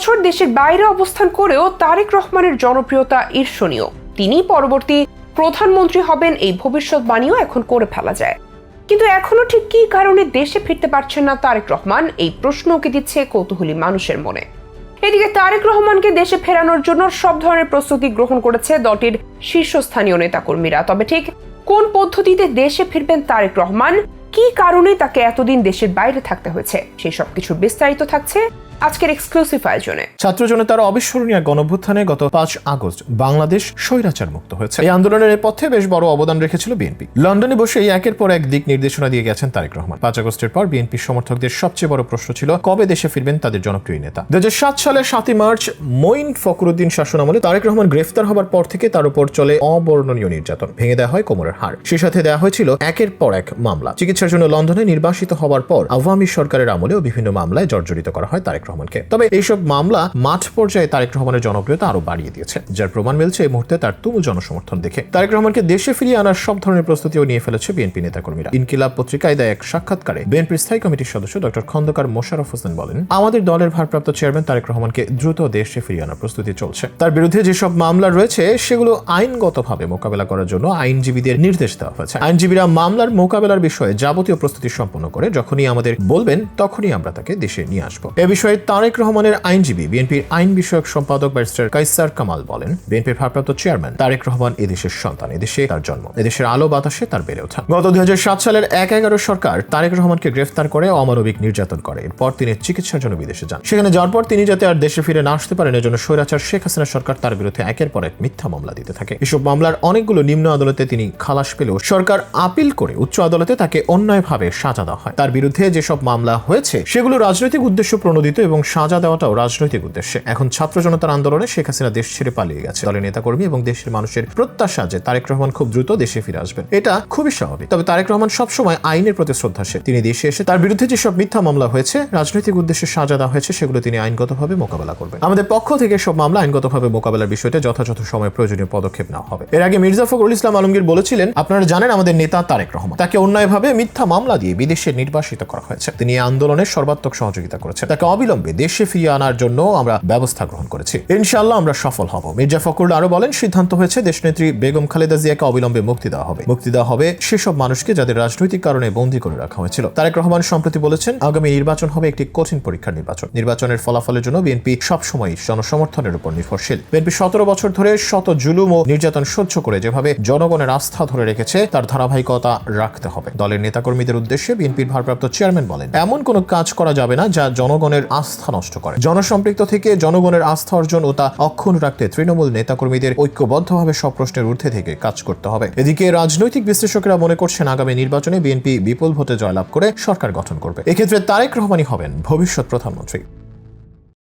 বছর দেশের বাইরে অবস্থান করেও তারেক রহমানের জনপ্রিয়তা ঈর্ষণীয়। তিনি পরবর্তী প্রধানমন্ত্রী হবেন এই ভবিষ্যৎবাণীও এখন করে ফেলা যায়। কিন্তু এখনও ঠিক কী কারণে দেশে ফিরতে পারছেন না তারেক রহমান, এই প্রশ্ন উকি দিচ্ছে কৌতূহলী মানুষের মনে। এদিকে তারেক রহমানকে দেশে ফেরানোর জন্য সব ধরনের প্রস্তুতি গ্রহণ করেছে দলটির শীর্ষস্থানীয় নেতাকর্মীরা। তবে ঠিক কোন পদ্ধতিতে দেশে ফিরবেন তারেক রহমান, কি কারণে তাকে এতদিন দেশের বাইরে থাকতে হয়েছে সেই সব কিছুর বিস্তারিত থাকছে আজকের এক্সক্লুসিভ আয়োজনে। ছাত্র জনতার অবিস্মরণীয় গণভ্যুত্থানে গত পাঁচ আগস্ট বাংলাদেশ স্বৈরাচার মুক্ত হয়েছে। এই আন্দোলনের পথে বেশ বড় অবদান রেখেছিল বিএনপি। লন্ডনে বসে এই একের পর এক দিক নির্দেশনা দিয়ে গেছেন তারেক রহমান। পাঁচ আগস্টের পর বিএনপি সমর্থকদের সবচেয়ে বড় প্রশ্ন ছিল, কবে দেশে ফিরবেন তাদের জনপ্রিয় নেতা? দু সালের সাতই মার্চ মঈন ফখরুদ্দিন শাসন আমলে তারেক রহমান গ্রেফতার হবার পর থেকে তার উপর চলে অবর্ণনীয় নির্যাতন, ভেঙে দেওয়া হয় কোমরের হাড়। সে সাথে দেওয়া হয়েছিল একের পর এক মামলা। চিকিৎসার জন্য লন্ডনে নির্বাসিত হওয়ার পর আওয়ামী সরকারের আমলেও বিভিন্ন মামলায় জর্জরিত করা হয় তারেক রহমানকে। তবে এইসব মামলা মাঠ পর্যায়ে তারেক রহমানের জনপ্রিয়তা আরও বাড়িয়ে দিয়েছে, যার প্রমাণ মিলছে এই মুহূর্তে তার তুমুল জনসমর্থন দেখে। তারেক রহমানকে দেশে ফিরিয়ে আনার সব ধরনের প্রস্তুতিও নিয়ে ফেলেছে বিএনপি নেতাকর্মীরা। ইনকিলাব পত্রিকায় দেয় এক সাক্ষাৎকারে বিএনপির স্থায়ী কমিটির সদস্য ডক্টর খন্দকার মোশারফ হোসেন বলেন, আমাদের দলের ভারপ্রাপ্ত চেয়ারম্যান তারেক রহমানকে দ্রুত দেশে ফিরিয়ে আনার প্রস্তুতি চলছে। তার বিরুদ্ধে যেসব মামলা রয়েছে, সেগুলো আইনগতভাবে মোকাবেলা করার জন্য আইনজীবীদের নির্দেশ দেওয়া হয়েছে। আইনজীবীরা মামলার মোকাবেলার বিষয়ে যাবতীয় প্রস্তুতি সম্পন্ন করে যখনই আমাদের বলবেন, তখনই আমরা তাকে দেশে নিয়ে আসব। এ বিষয়ে তারেক রহমানের আইনজীবী, বিএনপির আইন বিষয়ক সম্পাদক ব্যারিস্টার কাইসার কামাল বলেন, বিএনপির ভারপ্রাপ্ত চেয়ারম্যান তারেক রহমান এদেশের সন্তান এদেশে তার জন্ম এদেশের আলো বাতাসে তার বেড়ে ওঠা। গত দুই হাজার সাত সালের এক এগারো সরকার তারেক রহমানকে গ্রেফতার করে অমানবিক নির্যাতন করে। এরপর তিনি চিকিৎসার জন্য বিদেশে যান। সেখানে যাওয়ার পর তিনি যাতে আর দেশে ফিরে না আসতে পারেন, এজন্য স্বৈরাচার শেখ হাসিনা সরকার তার বিরুদ্ধে একের পর এক মিথ্যা মামলা দিতে থাকে। এসব মামলার অনেকগুলো নিম্ন আদালতে তিনি খালাস পেলেও সরকার আপিল করে উচ্চ আদালতে তাকে অন্যায়ভাবে সাজা দেওয়া হয়। তার বিরুদ্ধে যেসব মামলা হয়েছে, সেগুলো রাজনৈতিক উদ্দেশ্য প্রণোদিত এবং সাজা দেওয়াটাও রাজনৈতিক উদ্দেশ্যে। এখন ছাত্র জনতার আন্দোলনে শেখ হাসিনা দেশ ছেড়ে পালিয়ে গেছে। দলের নেতাকর্মী এবং দেশের মানুষের প্রত্যাশা যে তারেক রহমান খুব দ্রুত দেশে ফিরে আসবেন, এটা খুবই স্বাভাবিক। তবে তারেক রহমান সবসময় আইনের প্রতি শ্রদ্ধাশীল। তিনি দেশে এসে তার বিরুদ্ধে যেসব মিথ্যা মামলা হয়েছে, রাজনৈতিক উদ্দেশ্যে সাজা দেওয়া হয়েছে, সেগুলো তিনি আইনগতভাবে মোকাবেলা করবেন। আমাদের পক্ষ থেকে সব মামলা আইনগতভাবে মোকাবেলার বিষয়টা যথাযথ সময় প্রয়োজনীয় পদক্ষেপ নেওয়া হবে। এর আগে মির্জা ফখরুল ইসলাম আলমগীর বলেছিলেন, আপনারা জানেন আমাদের নেতা তারেক রহমান। তাকে অন্যায়ভাবে মিথ্যা মামলা দিয়ে বিদেশে নির্বাসিত করা হয়েছে। তিনি আন্দোলনের সর্বাত্মক সহযোগিতা করেছেন। তাকে অবিলম্বে দেশে ফিরিয়ে আনার জন্য আমরা ব্যবস্থা গ্রহণ করেছি। ইনশাআল্লাহ আমরা সফল হব। মির্জা ফখরুল আরও বলেন, সিদ্ধান্ত হয়েছে দেশনেত্রী বেগম খালেদা জিয়াকে অবিলম্বে মুক্তি দেওয়া হবে। মুক্তি দেওয়া হবে সেসব মানুষকে যাদের রাজনৈতিক কারণে বন্দী করে রাখা হয়েছিল। তারেক রহমান সম্প্রতি বলেছেন, আগামী নির্বাচন হবে একটি কঠিন পরীক্ষার নির্বাচন। নির্বাচনের ফলাফলের জন্য বিএনপি সবসময় জনসমর্থনের উপর নির্ভরশীল। বিএনপি সতেরো বছর ধরে শত জুলুম ও নির্যাতন সহ্য করে যেভাবে জনগণের আস্থা ধরে রেখেছে, তার ধারাবাহিকতা রাখতে হবে। দলের নেতাকর্মীদের উদ্দেশ্যে বিএনপির ভারপ্রাপ্ত চেয়ারম্যান বলেন, এমন কোনো কাজ করা যাবে না যা জনগণের আস্থা নষ্ট করে। জনসম্পৃক্ত থেকে জনগণের আস্থা অর্জন ও তা অক্ষুণ্ণ রাখতে তৃণমূল নেতাকর্মীদের ঐক্যবদ্ধভাবে সব প্রশ্নের ঊর্ধ্বে থেকে কাজ করতে হবে। এদিকে রাজনৈতিক বিশ্লেষকেরা মনে করছেন আগামী নির্বাচনে বিএনপি বিপুল ভোটে জয়লাভ করে সরকার গঠন করবে। এক্ষেত্রে তারেক রহমানই হবেন ভবিষ্যৎ প্রধানমন্ত্রী।